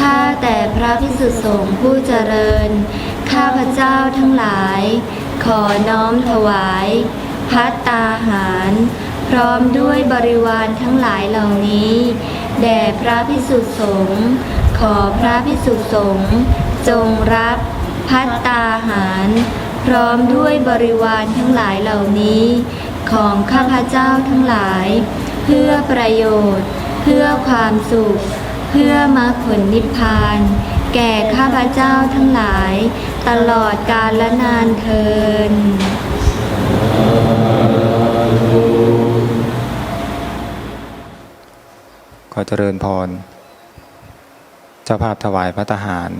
ข้าแต่พระพิสุสงฆ์ผู้เจริญ ข้าพเจ้าทั้งหลาย ขอน้อมถวายพัตตาหาร พร้อมด้วยบริวารทั้งหลายเหล่านี้ แด่พระพิสุสงฆ์ขอพระพิสุสงฆ์จงรับพัตตาหาร พร้อมด้วยบริวารทั้งหลายเหล่านี้ ของข้าพเจ้าทั้งหลาย เพื่อประโยชน์ เพื่อความสุข เพื่อมรรคผลนิพพาน แก่ข้าพเจ้าทั้งหลาย ตลอดกาลและนานเทินขอเจริญพร เจ้าภาพถวายพระทหาร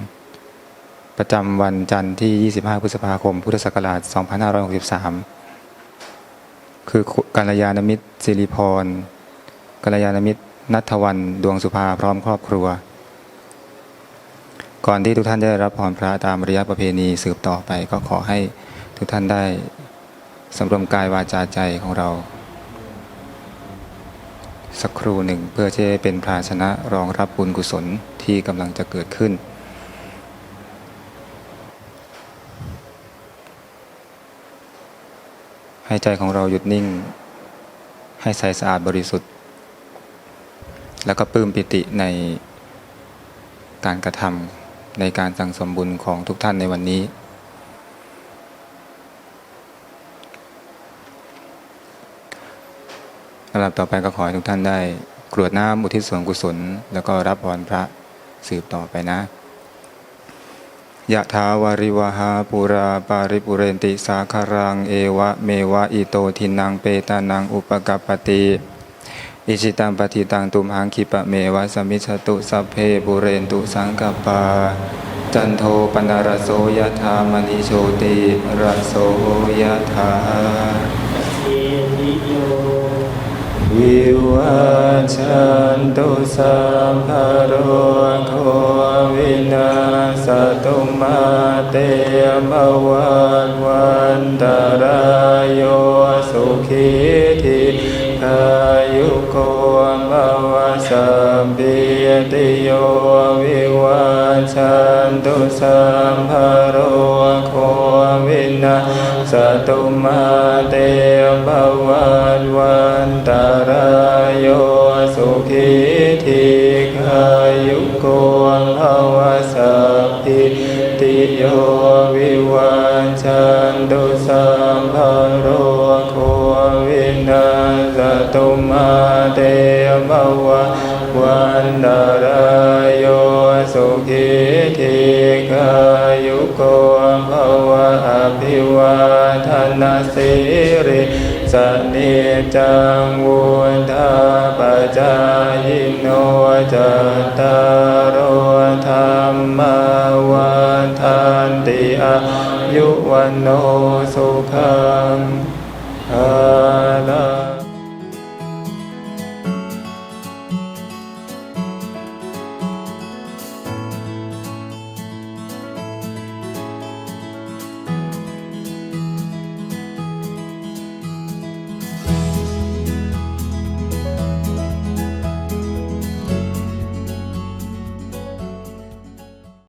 ประจำวันจันทร์ที่ 25 พฤษภาคม พุทธศักราช 2563 คือกัลยาณมิตรสิริพรกัลยาณมิตร นัทวันดวงสุภาพร้อมครอบครัว ก่อนที่ทุกท่านจะได้รับพรพระตามระยะประเพณีสืบต่อไป ก็ขอให้ทุกท่านได้สำรวมกายวาจาใจของเรา สักครู่หนึ่งเพื่อจะเป็นภาชนะรองรับบุญกุศลที่กำลังจะเกิดขึ้นให้ใจของเราหยุดนิ่ง ให้ใสสะอาดบริสุทธิ์ แล้วก็ปลื้มปิติในการกระทำในการสั่งสมบุญของทุกท่านในวันนี้ ลำดับต่อไปก็ขอให้ทุกท่านได้กรวดน้ำอุทิศส่วนกุศล แล้วก็รับพรพระสืบต่อไปนะยะถาวาริวหาปุราปาริปุเรนติสาคารัง เอวะเมวะอิโตทินังเปตานังอุปกัปปติ อิชิตังปฏิตังตุมหังคิปะเมวะสมิชตุสัพเพปุเรนตุสังกปปา จันโทปนารโสยธามณิโชติรโสยธาวิวัชันตุสัมภโรโควินาสตุมาเตมวันวันตรายโยสุขีทิขา โกมวสัมปิติโยวิวัชันตุสัมภโรโควินาสตุมาเตมวันวันตรายโยสุขีทิขายุโกภวสัพพิติโยวิวั มาเตมวันวันตรายโยสุขีทิขายุโกภวะอภิวาทนาสิริสนิจังวุธาปจายโนจตารโธรรมวันทันติอายุวันโนสุขังอา